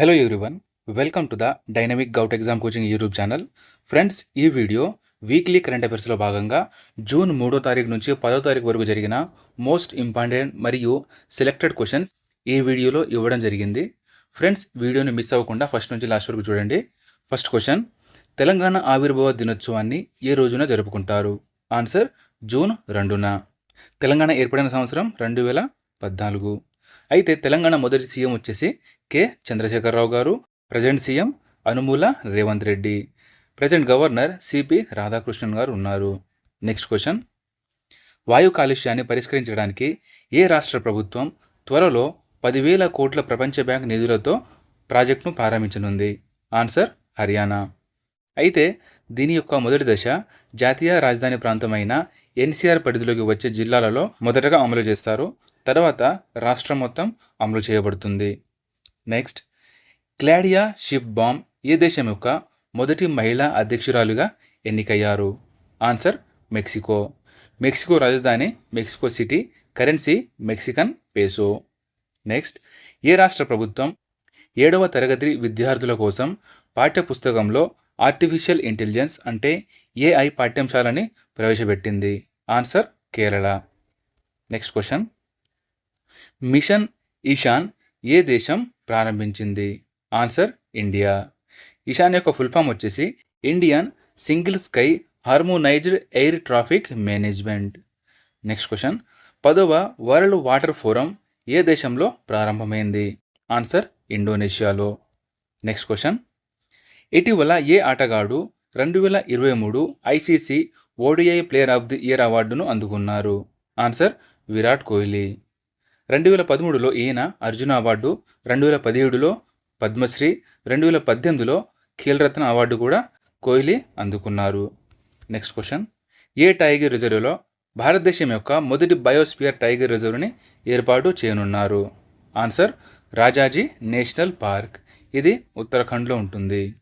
Hello everyone welcome to the dynamic govt exam coaching YouTube channel friends ఈ video weekly current అఫైర్స్లో భాగంగా June మూడో తారీఖు నుంచి పదో తారీఖు వరకు జరిగిన మోస్ట్ ఇంపార్టెంట్ మరియు సెలెక్టెడ్ క్వశ్చన్స్ ఈ వీడియోలో ఇవ్వడం జరిగింది. ఫ్రెండ్స్ వీడియోని మిస్ అవ్వకుండా ఫస్ట్ నుంచి లాస్ట్ వరకు చూడండి. ఫస్ట్ క్వశ్చన్ తెలంగాణ ఆవిర్భావ దినోత్సవాన్ని ఏ రోజున జరుపుకుంటారు? ఆన్సర్ జూన్ రెండున. తెలంగాణ ఏర్పడిన సంవత్సరం రెండు వేల పద్నాలుగు. అయితే తెలంగాణ మొదటి సీఎం వచ్చేసి కె. చంద్రశేఖరరావు గారు present CM Anumula Revanth Reddy. Present governor CP Radhakrishnan గారు ఉన్నారు. Next question. వాయు కాలుష్యాన్ని పరిష్కరించడానికి ఏ రాష్ట్ర ప్రభుత్వం త్వరలో పదివేల కోట్ల ప్రపంచ బ్యాంక్ నిధులతో ప్రాజెక్టును ప్రారంభించనుంది? ఆన్సర్ హర్యానా. అయితే దీని యొక్క మొదటి దశ జాతీయ రాజధాని ప్రాంతమైన ఎన్సీఆర్ పరిధిలోకి వచ్చే జిల్లాలలో మొదటగా అమలు చేస్తారు. తర్వాత రాష్ట్రం మొత్తం అమలు చేయబడుతుంది. నెక్స్ట్ క్లాడియా షిప్ బాంబ్ ఏ దేశం యొక్క మొదటి మహిళా అధ్యక్షురాలుగా ఎన్నికయ్యారు? ఆన్సర్ మెక్సికో మెక్సికో రాజధాని Mexico City currency Mexican peso next ఏ రాష్ట్ర ప్రభుత్వం ఏడవ తరగతి విద్యార్థుల కోసం పాఠ్యపుస్తకంలో ఆర్టిఫిషియల్ ఇంటెలిజెన్స్ అంటే ఏఐ పాఠ్యాంశాలని ప్రవేశపెట్టింది? Answer Kerala next question mission Ishan ఏ దేశం ప్రారంభించింది? Answer India. ఇషాన్ యొక్క ఫుల్ ఫామ్ వచ్చేసి Indian single sky harmonized air traffic management. Next question. పదవ వరల్డ్ వాటర్ ఫోరం ఏ దేశంలో ప్రారంభమైంది? ఆన్సర్ ఇండోనేషియాలో. Next question. ఇటీవల ఏ ఆటగాడు రెండు వేల ఇరవై మూడు ICC ODI player of the year అవార్డును అందుకున్నారు? ఆన్సర్ విరాట్ కోహ్లీ. రెండు వేల పదమూడులో ఈయన అర్జున అవార్డు రెండు వేల పదిహేడులో పద్మశ్రీ రెండు వేల పద్దెనిమిదిలో ఖేల్రత్న అవార్డు కూడా కోహ్లీ అందుకున్నారు. నెక్స్ట్ క్వశ్చన్ ఏ టైగర్ రిజర్వ్లో భారతదేశం యొక్క మొదటి బయోస్పియర్ టైగర్ రిజర్వ్ని ఏర్పాటు చేయనున్నారు? Answer Rajaji national park. ఇది ఉత్తరాఖండ్లో ఉంటుంది.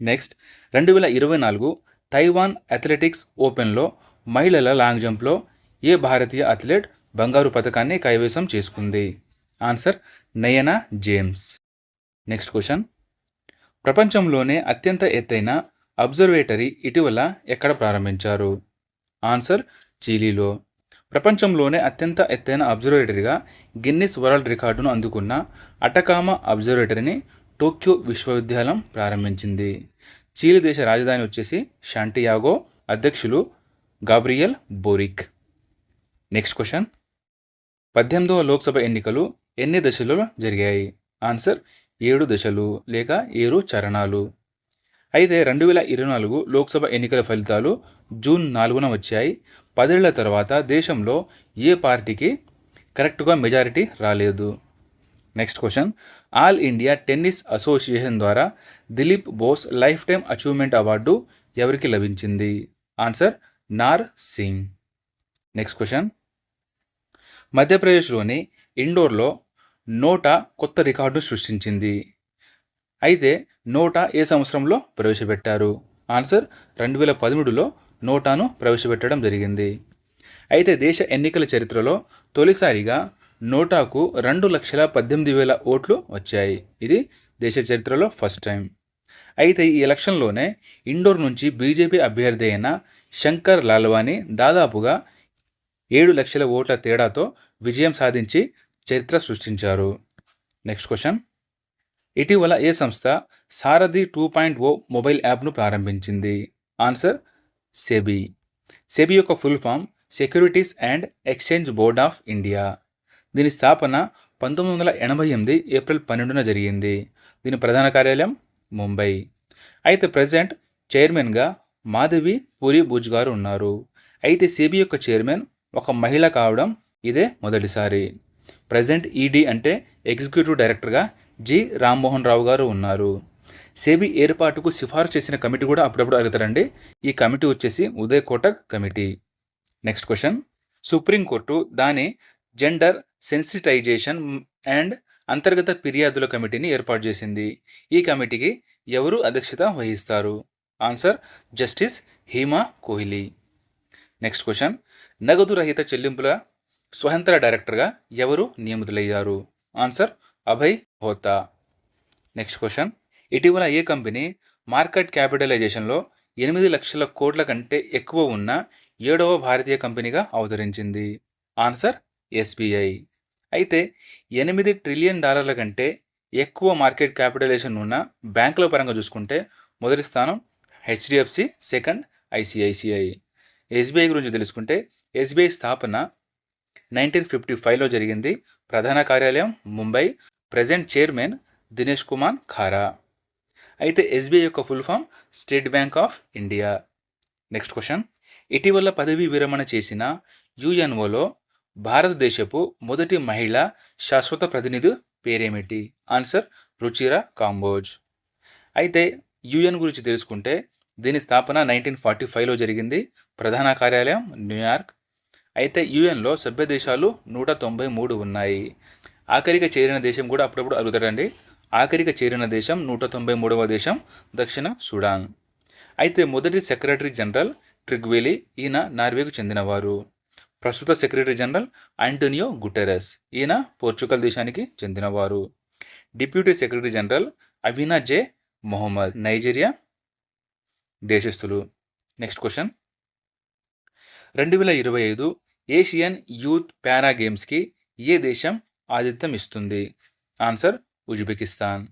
నెక్స్ట్ రెండు వేల ఇరవై నాలుగు తైవాన్ అథ్లెటిక్స్ ఓపెన్లో మహిళల లాంగ్ జంప్లో ఏ భారతీయ అథ్లెట్ బంగారు పథకాన్ని కైవసం చేసుకుంది. Answer Nayana James. Next question. ప్రపంచంలోనే అత్యంత ఎత్తైన అబ్జర్వేటరీ ఇటీవల ఎక్కడ ప్రారంభించారు? ఆన్సర్ చిలీలో. ప్రపంచంలోనే అత్యంత ఎత్తైన అబ్జర్వేటరీగా గిన్నిస్ వరల్డ్ రికార్డును అందుకున్న అటకామా అబ్జర్వేటరీని టోక్యో విశ్వవిద్యాలయం ప్రారంభించింది. చీలి దేశ రాజధాని వచ్చేసి శాంటియాగో అధ్యక్షులు గాబ్రియల్ బోరిక్. Next question. పద్దెనిమిదవ లోక్సభ ఎన్నికలు ఎన్ని దశలలో జరిగాయి? ఆన్సర్ ఏడు దశలు లేక ఏడు చరణాలు. అయితే రెండు వేల ఇరవై నాలుగు లోక్సభ ఎన్నికల ఫలితాలు జూన్ నాలుగున వచ్చాయి. పదేళ్ళ తర్వాత దేశంలో ఏ పార్టీకి కరెక్ట్గా మెజారిటీ రాలేదు? Next question all India tennis association ద్వారా Dilip Bose lifetime achievement award ఎవరికి లభించింది? ఆన్సర్ నార్ సింగ్. నెక్స్ట్ క్వశ్చన్ మధ్యప్రదేశ్లోని ఇండోర్లో నోటా కొత్త రికార్డు సృష్టించింది. అయితే నోటా ఏ సంవత్సరంలో ప్రవేశపెట్టారు? ఆన్సర్ రెండు వేల పదమూడులో నోటాను ప్రవేశపెట్టడం జరిగింది. అయితే దేశ ఎన్నికల చరిత్రలో తొలిసారిగా నోటాకు రెండు లక్షల పద్దెనిమిది వేల ఓట్లు వచ్చాయి. ఇది దేశ చరిత్రలో ఫస్ట్ టైం. అయితే ఈ ఎలక్షన్లోనే ఇండోర్ నుంచి బీజేపీ అభ్యర్థి అయిన శంకర్ లాల్వాని దాదాపుగా ఏడు లక్షల ఓట్ల తేడాతో విజయం సాధించి చరిత్ర సృష్టించారు. నెక్స్ట్ క్వశ్చన్ ఇటీవల ఏ సంస్థ Saarathi two point O mobile యాప్ను ప్రారంభించింది? Answer SEBI. సెబీ యొక్క full form securities and exchange board of India. దీని స్థాపన పంతొమ్మిది వందల ఎనభై ఎనిమిది ఏప్రిల్ పన్నెండున జరిగింది. దీని ప్రధాన కార్యాలయం ముంబై. అయితే ప్రజెంట్ చైర్మన్గా మాధవి పూరి భుజ్ గారు ఉన్నారు. అయితే సెబీ యొక్క చైర్మన్ ఒక మహిళ కావడం ఇదే మొదటిసారి. ప్రజెంట్ ఈడీ అంటే ఎగ్జిక్యూటివ్ డైరెక్టర్గా జి. రామ్మోహన్ రావు గారు ఉన్నారు. సేబీ ఏర్పాటుకు సిఫార్సు చేసిన కమిటీ కూడా అప్పుడప్పుడు అడుగుతారండి. ఈ కమిటీ వచ్చేసి Uday Kotak committee. Next question. Supreme court దాని జెండర్ సెన్సిటైజేషన్ అండ్ అంతర్గత ఫిర్యాదుల కమిటీని ఏర్పాటు చేసింది. ఈ కమిటీకి ఎవరు అధ్యక్షత వహిస్తారు? Answer justice Hima Kohli. Next question. నగదు రహిత చెల్లింపుల స్వతంత్ర డైరెక్టర్గా ఎవరు నియమితులయ్యారు? Answer Abhay Hota next question. ఇటీవల ఏ కంపెనీ మార్కెట్ క్యాపిటలైజేషన్లో ఎనిమిది లక్షల కోట్ల కంటే ఎక్కువ ఉన్న ఏడవ భారతీయ కంపెనీగా అవతరించింది? Answer SBI. అయితే ఎనిమిది ట్రిలియన్ డాలర్ల కంటే ఎక్కువ మార్కెట్ క్యాపిటలైజేషన్ ఉన్న బ్యాంకుల పరంగా చూసుకుంటే మొదటి స్థానం హెచ్డిఎఫ్సి సెకండ్ ఐసిఐసిఐ. ఎస్బీఐ గురించి తెలుసుకుంటే ఎస్బీఐ స్థాపన నైన్టీన్ ఫిఫ్టీ ఫైవ్లో జరిగింది. ప్రధాన కార్యాలయం Mumbai. Present chairman Dinesh Kumar Khara. అయితే ఎస్బీఐ యొక్క full form state bank of India. Next question. ఇటీవల పదవీ విరమణ చేసిన యుఎన్ఓలో భారతదేశపు మొదటి మహిళ శాశ్వత ప్రతినిధి పేరేమిటి? ఆన్సర్ రుచిరా కాంబోజ్. అయితే యుఎన్ గురించి తెలుసుకుంటే దీని స్థాపన నైన్టీన్ ఫార్టీ ఫైవ్లో జరిగింది. ప్రధాన కార్యాలయం న్యూయార్క్. అయితే యుఎన్లో సభ్య దేశాలు నూట తొంభై మూడు ఉన్నాయి. ఆఖరిగా చేరిన దేశం కూడా అప్పుడప్పుడు అడుగుతాడండి ఆఖరిగా చేరిన దేశం నూట తొంభై మూడవ దేశం దక్షిణ సుడాన్. అయితే మొదటి సెక్రటరీ జనరల్ ట్రిగ్వేలి ఈయన నార్వేకు చెందినవారు. ప్రస్తుత సెక్రటరీ జనరల్ ఆంటోనియో గుటెరస్ ఈయన పోర్చుగల్ దేశానికి చెందినవారు. Deputy secretary general Amina J Mohammed Nigeria దేశస్థులు. Next question. రెండు వేల ఇరవై ఐదు ఏషియన్ యూత్ పారా గేమ్స్కి ఏ దేశం ఆతిథ్యం ఇస్తుంది? Answer Uzbekistan.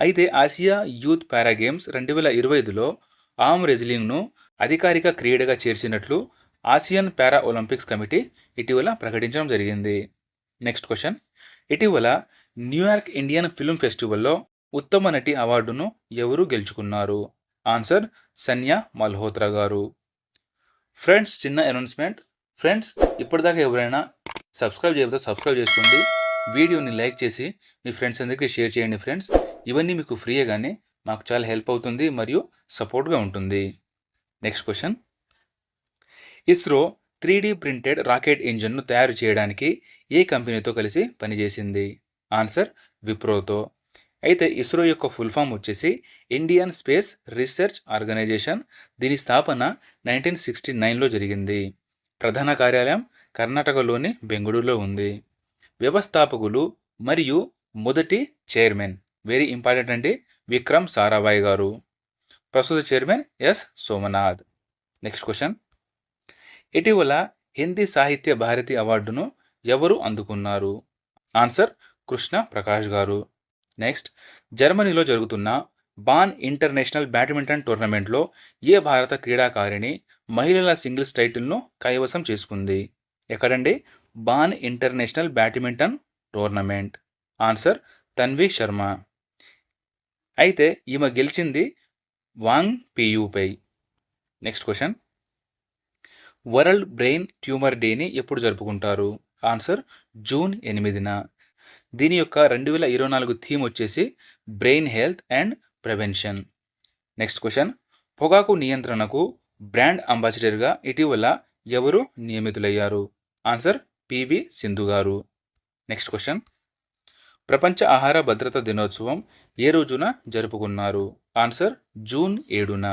అయితే ఆసియా యూత్ పారా గేమ్స్ రెండు వేల ఇరవై ఐదులో ఆమ్ రెజ్లింగ్ను అధికారిక క్రీడగా చేర్చినట్లు ఆసియన్ పారా ఒలింపిక్స్ కమిటీ ఇటీవల ప్రకటించడం జరిగింది. Next question. ఇటీవల న్యూయార్క్ ఇండియన్ ఫిల్మ్ ఫెస్టివల్లో ఉత్తమ నటి అవార్డును ఎవరు గెలుచుకున్నారు? ఆన్సర్ సన్యా మల్హోత్రా గారు. ఫ్రెండ్స్ చిన్న అనౌన్స్మెంట్. ఫ్రెండ్స్ ఇప్పటిదాకా ఎవరైనా సబ్స్క్రైబ్ చేయకపోతే సబ్స్క్రైబ్ చేసుకోండి. వీడియోని లైక్ చేసి మీ ఫ్రెండ్స్ అందరికీ షేర్ చేయండి ఫ్రెండ్స్. ఇవన్నీ మీకు ఫ్రీయే కానీ మాకు చాలా హెల్ప్ అవుతుంది మరియు సపోర్ట్గా ఉంటుంది. Next question. ISRO three D printed rocket ఇంజిన్ను తయారు చేయడానికి ఏ కంపెనీతో కలిసి పనిచేసింది? ఆన్సర్ విప్రోతో. అయితే ఇస్రో యొక్క ఫుల్ ఫామ్ వచ్చేసి ఇండియన్ స్పేస్ రీసెర్చ్ ఆర్గనైజేషన్. దీని స్థాపన నైన్టీన్ సిక్స్టీ నైన్లో జరిగింది. ప్రధాన కార్యాలయం కర్ణాటకలోని బెంగళూరులో ఉంది. వ్యవస్థాపకులు మరియు మొదటి చైర్మన్. వెరీ ఇంపార్టెంట్ అండి విక్రమ్ సారాభాయ్ గారు. ప్రస్తుత chairman S Somanath. Next question. ఇటీవల హిందీ సాహిత్య భారతి అవార్డును ఎవరు అందుకున్నారు? ఆన్సర్ కృష్ణ ప్రకాష్ గారు. నెక్స్ట్ జర్మనీలో జరుగుతున్న బాన్ ఇంటర్నేషనల్ బ్యాడ్మింటన్ టోర్నమెంట్లో ఏ భారత క్రీడాకారిణి మహిళల సింగిల్స్ టైటిల్ను కైవసం చేసుకుంది? ఎక్కడండి? Bonn international badminton tournament. Answer Tanvi Sharma. అయితే ఈమె గెలిచింది Wang పియుపై. Next question world brain tumour డేని ఎప్పుడు జరుపుకుంటారు? ఆన్సర్ జూన్ ఎనిమిదిన. దీని యొక్క రెండు వేల ఇరవై నాలుగు థీమ్ వచ్చేసి brain health and prevention. Next question. పొగాకు నియంత్రణకు బ్రాండ్ అంబాసిడర్గా ఇటీవల ఎవరు నియమితులయ్యారు? ఆన్సర్ పివి సింధు గారు. Next question. ప్రపంచ ఆహార భద్రత దినోత్సవం ఏ రోజున జరుపుకున్నారు? ఆన్సర్ జూన్ ఏడున.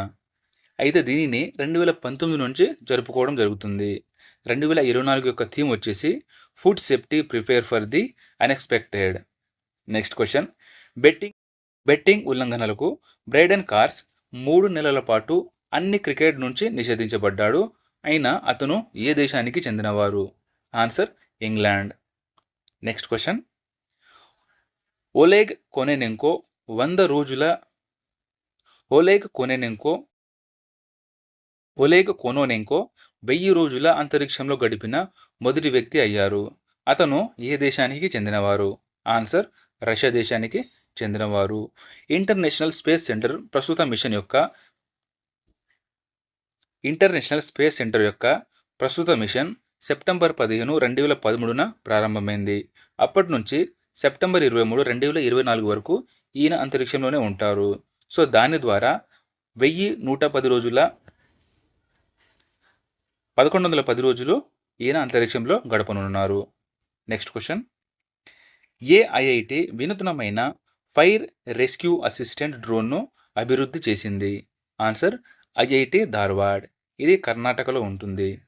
అయితే దీనిని రెండు వేల పంతొమ్మిది నుంచి జరుపుకోవడం జరుగుతుంది. రెండు వేల ఇరవై నాలుగు యొక్క థీమ్ వచ్చేసి food safety prepare for the unexpected. Next question. Betting betting ఉల్లంఘనలకు Brydon Carse మూడు నెలల పాటు అన్ని క్రికెట్ నుంచి నిషేధించబడ్డాడు. అయినా అతను ఏ దేశానికి చెందినవారు? Answer England. Next question. Oleg Kononenko వంద రోజుల ఓలేగ్ కొనెనెంకో ఒలేగ్ కొనోనెంకో వెయ్యి రోజుల అంతరిక్షంలో గడిపిన మొదటి వ్యక్తి అయ్యారు. అతను ఏ దేశానికి చెందినవారు? ఆన్సర్ రష్యా దేశానికి చెందినవారు. ఇంటర్నేషనల్ స్పేస్ సెంటర్ ప్రస్తుత మిషన్ యొక్క ఇంటర్నేషనల్ స్పేస్ సెంటర్ యొక్క ప్రస్తుత మిషన్ సెప్టెంబర్ పదిహేను రెండు వేల పదమూడున ప్రారంభమైంది. అప్పటి నుంచి సెప్టెంబర్ ఇరవై మూడు రెండు వేల ఇరవై నాలుగు వరకు ఈయన అంతరిక్షంలోనే ఉంటారు. సో దాని ద్వారా వెయ్యి నూట పది రోజుల పదకొండు వందల పది రోజులు ఈయన అంతరిక్షంలో గడపనున్నారు. నెక్స్ట్ క్వశ్చన్ ఏ ఐఐటి వినూత్నమైన ఫైర్ రెస్క్యూ అసిస్టెంట్ డ్రోన్ను అభివృద్ధి చేసింది. Answer IIT Dharwad. ఇది కర్ణాటకలో ఉంటుంది.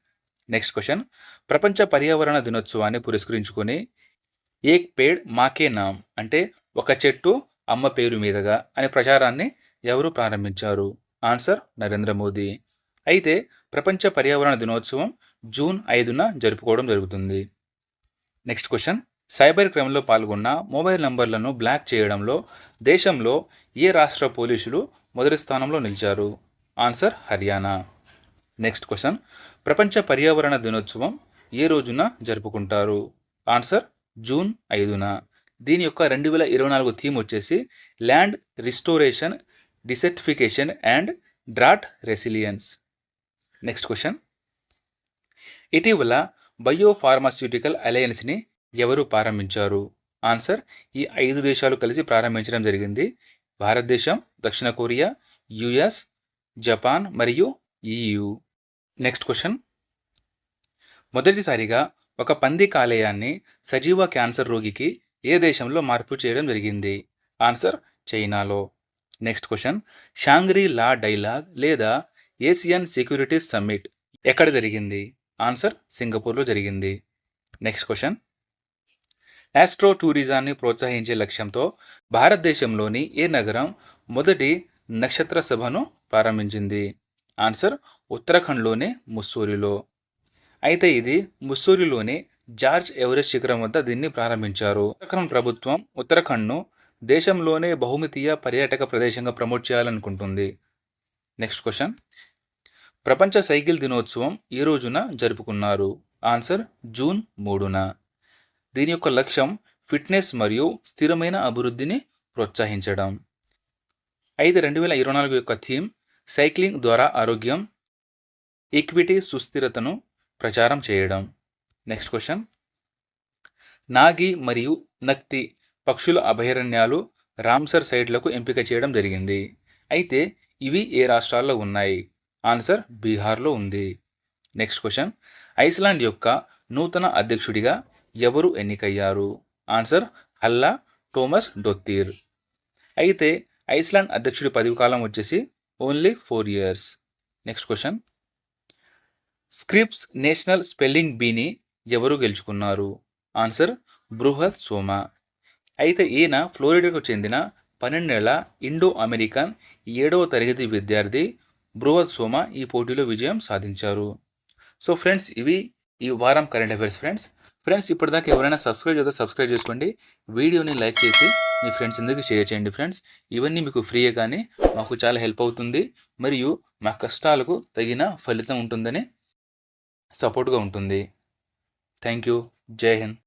నెక్స్ట్ క్వశ్చన్ ప్రపంచ పర్యావరణ దినోత్సవాన్ని పురస్కరించుకొని ఏక్ పేడ్ మాకే నామ్ అంటే ఒక చెట్టు అమ్మ పేరు మీదుగా అనే ప్రచారాన్ని ఎవరు ప్రారంభించారు? ఆన్సర్ నరేంద్ర మోదీ. అయితే ప్రపంచ పర్యావరణ దినోత్సవం జూన్ ఐదున జరుపుకోవడం జరుగుతుంది. నెక్స్ట్ క్వశ్చన్ సైబర్ క్రైమ్లో పాల్గొన్న మొబైల్ నంబర్లను బ్లాక్ చేయడంలో దేశంలో ఏ రాష్ట్ర పోలీసులు మొదటి స్థానంలో నిలిచారు? ఆన్సర్ హర్యానా నెక్స్ట్ క్వశ్చన్ ప్రపంచ పర్యావరణ దినోత్సవం ఏ రోజున జరుపుకుంటారు? ఆన్సర్ జూన్ ఐదున. దీని యొక్క రెండు వేల ఇరవై నాలుగు థీమ్ వచ్చేసి land restoration desertification and drought resilience next question ఇటీవల బయోఫార్మాస్యూటికల్ అలయన్స్ని ఎవరు ప్రారంభించారు? ఆన్సర్ ఈ ఐదు దేశాలు కలిసి ప్రారంభించడం జరిగింది. భారతదేశం దక్షిణ కొరియా యుఎస్ జపాన్ మరియు ఈయు నెక్స్ట్ క్వశ్చన్ మొదటిసారిగా ఒక పంది కాలేయాన్ని సజీవ క్యాన్సర్ రోగికి ఏ దేశంలో మార్పు చేయడం జరిగింది? ఆన్సర్ చైనాలో. Next question Shangri La dialogue లేదా ఏసియన్ సెక్యూరిటీస్ సమ్మిట్ ఎక్కడ జరిగింది? ఆన్సర్ సింగపూర్లో జరిగింది. Next question. యాస్ట్రో టూరిజాన్ని ప్రోత్సహించే లక్ష్యంతో భారతదేశంలోని ఏ నగరం మొదటి నక్షత్ర సభను ప్రారంభించింది? ఆన్సర్ ఉత్తరాఖండ్లోని ముస్సూరిలో. అయితే ఇది ముస్సూరిలోని జార్జ్ ఎవరెస్ట్ శిఖరం వద్ద దీన్ని ప్రారంభించారు. ఉత్తరాఖండ్ ప్రభుత్వం ఉత్తరాఖండ్ను దేశంలోనే బహుమితీయ పర్యాటక ప్రదేశంగా ప్రమోట్ చేయాలనుకుంటుంది. నెక్స్ట్ క్వశ్చన్ ప్రపంచ సైకిల్ దినోత్సవం ఈ రోజున జరుపుకున్నారు? ఆన్సర్ జూన్ మూడున. దీని యొక్క లక్ష్యం ఫిట్నెస్ మరియు స్థిరమైన అభివృద్ధిని ప్రోత్సహించడం. అయితే రెండు వేల ఇరవై నాలుగు యొక్క థీమ్ సైక్లింగ్ ద్వారా ఆరోగ్యం ఈక్విటీ సుస్థిరతను ప్రచారం చేయడం. నెక్స్ట్ క్వశ్చన్ నాగి మరియు నక్తి పక్షుల అభయారణ్యాలు రామ్సర్ సైట్లకు ఎంపిక చేయడం జరిగింది. అయితే ఇవి ఏ రాష్ట్రాల్లో ఉన్నాయి? ఆన్సర్ బీహార్లో ఉంది. Next question. ఐస్లాండ్ యొక్క నూతన అధ్యక్షుడిగా ఎవరు ఎన్నికయ్యారు? Answer Halla Tomasdottir. అయితే ఐస్లాండ్ అధ్యక్షుడి పదవి కాలం వచ్చేసి only four years. Next question. Scripps national spelling బీని ఎవరు గెలుచుకున్నారు? ఆన్సర్ బృహత్ సోమా. అయితే ఈయన ఫ్లోరిడాకు చెందిన పన్నెండేళ్ళ ఇండో అమెరికన్ ఏడవ తరగతి విద్యార్థి బృహత్ సోమ ఈ పోటీలో విజయం సాధించారు. సో ఫ్రెండ్స్ ఇవి ఈ వారం కరెంట్ అఫైర్స్ ఫ్రెండ్స్. ఫ్రెండ్స్ ఇప్పటిదాకా ఎవరైనా సబ్స్క్రైబ్ చేస్తే సబ్స్క్రైబ్ చేసుకోండి. వీడియోని లైక్ చేసి మీ ఫ్రెండ్స్ అందరికీ షేర్ చేయండి ఫ్రెండ్స్. ఇవన్నీ మీకు ఫ్రీయే కానీ మాకు చాలా హెల్ప్ అవుతుంది. మరియు మా కష్టాలకు తగిన ఫలితం ఉంటుందని సపోర్ట్గా ఉంటుంది. Thank you. జై హింద్.